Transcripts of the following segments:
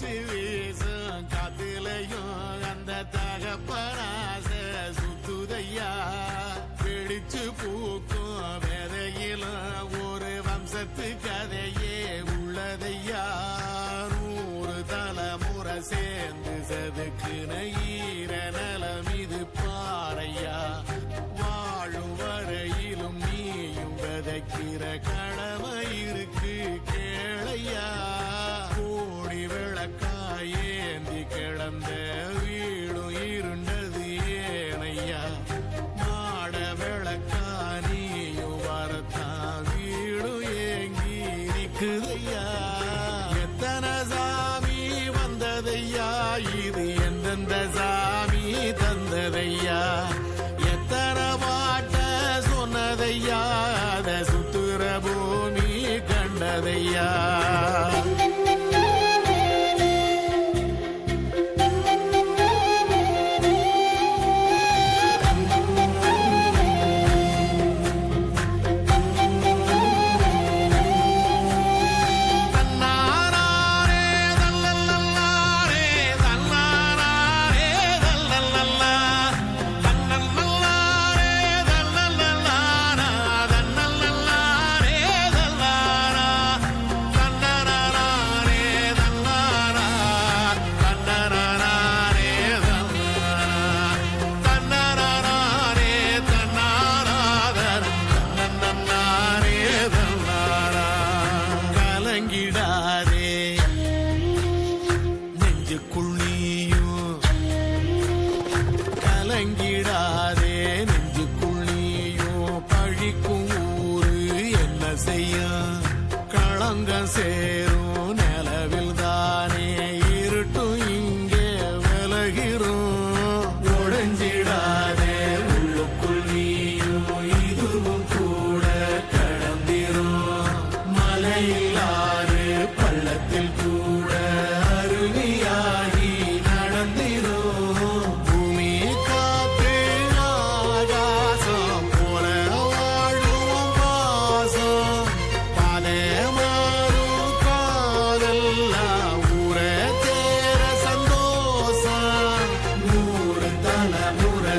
அடிச்சு வீசும் காத்துலையும் அந்த தகப்பராச சுத்துதையா. பிடிச்சு பூக்கும் விதையிலும் ஒரு வம்சத்து கதையே உள்ளதையா. நூறு தலைமுறை சேர்ந்து செதுக்குன ஈர நலம் இது பாறையா. வாழும் வரையிலும் நீயும் விதைக்கிற கடமை இருக்கு. கேள். எந்தெந்த சா சேரும்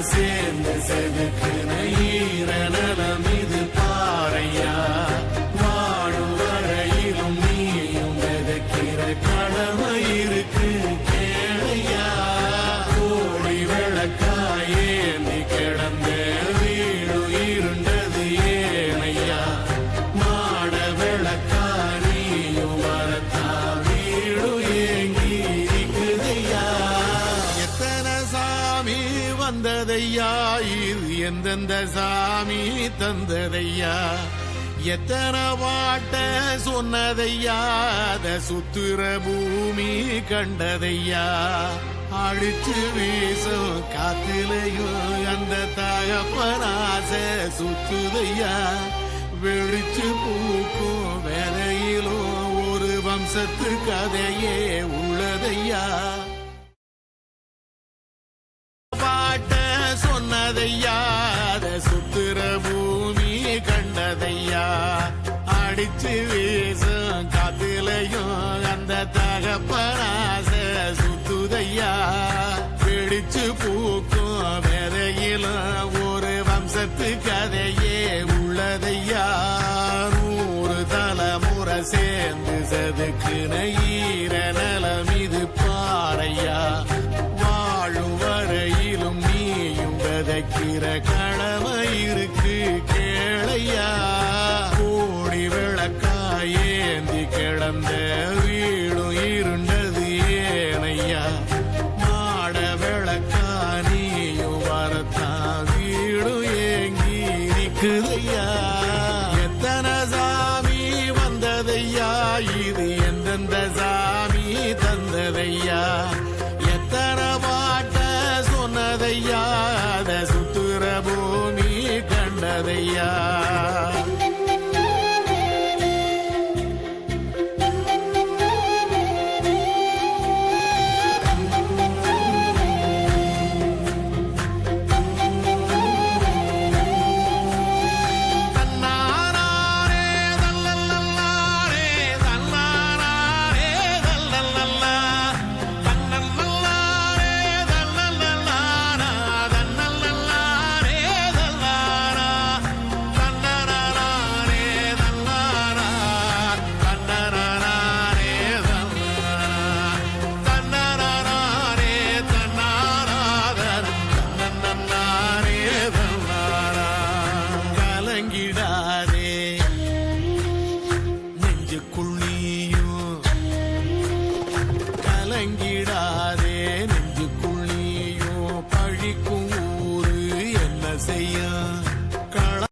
தலைமுறை சேர்ந்து செதுக்குன தந்ததையா இது எந்தெந்த சாமி தந்ததையா? எத்தனை பாட்ட சொன்னதையா? அத சுத்துற பூமி கண்டதையா? அடிச்சு வீசும் காத்திலையும் அந்த தகப்பனாச சுத்துதையா? வெடிச்சு பூக்கும் வேலையிலும் ஒரு வம்சத்து கதையே உள்ளதையா? அடிச்சு வீசும் காத்திலையும் அந்த தகப்பராச சுத்துதையா. பிடிச்சு பூக்கும் விதையிலும் ஒரு வம்சத்து கதையே உள்ளதையா. நூறு தலைமுறை சேர்ந்து செதுக்குன ஈர நலம் இது பாறையா. வாழும் வரையிலும் நீயும் விதைக்கிற கிடந்த வீடும் இருண்டது ஏனையா. மாட விளக்கா நீயும் வரத்தான் வீடும் ஏங்கி நிக்குதையா எத்தனை சாமி வந்ததையா? இது எந்தெந்த சாமி தந்ததையா? எத்தனை பாட்ட சொன்னதையா? அத சுத்துற பூமி கண்டதையா? கலங்கிட